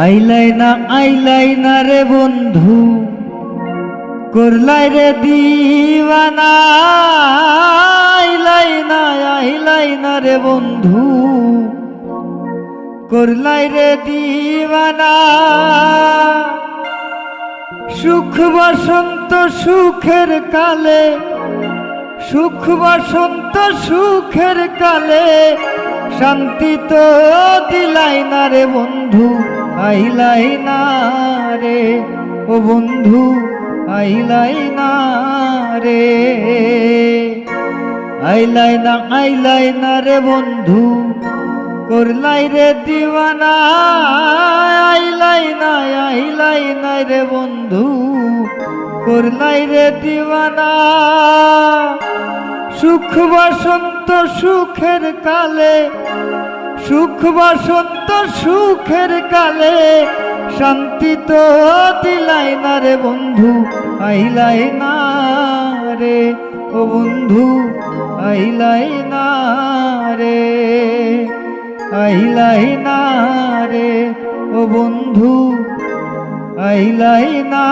আইলাই না আইলাই না রে বন্ধু, করলাই রে দিওয়ানা আইলাই না আইলাই না রে বন্ধু, করলাই রে দিওয়ানা। সুখ বসন্ত সুখের কালে, সুখ বসন্ত সুখের কালে, শান্তি তো দিলাই না রে বন্ধু। আইলাই না রে ও বন্ধু আইলাই না রে আইলাই না আইলাই না রে বন্ধু, করলাই রে দিওয়ানা। আইলাই না আইলাই না রে বন্ধু, করলাই রে দিওয়ানা। সুখ বসন্ত সুখের কালে সুখ বসন্ত সুখের কালে শান্তি তো দিলাই না রে বন্ধু, আইলাই না রে। ও বন্ধু, আইলাই না রে। আইলাই না রে, ও বন্ধু, আইলাই না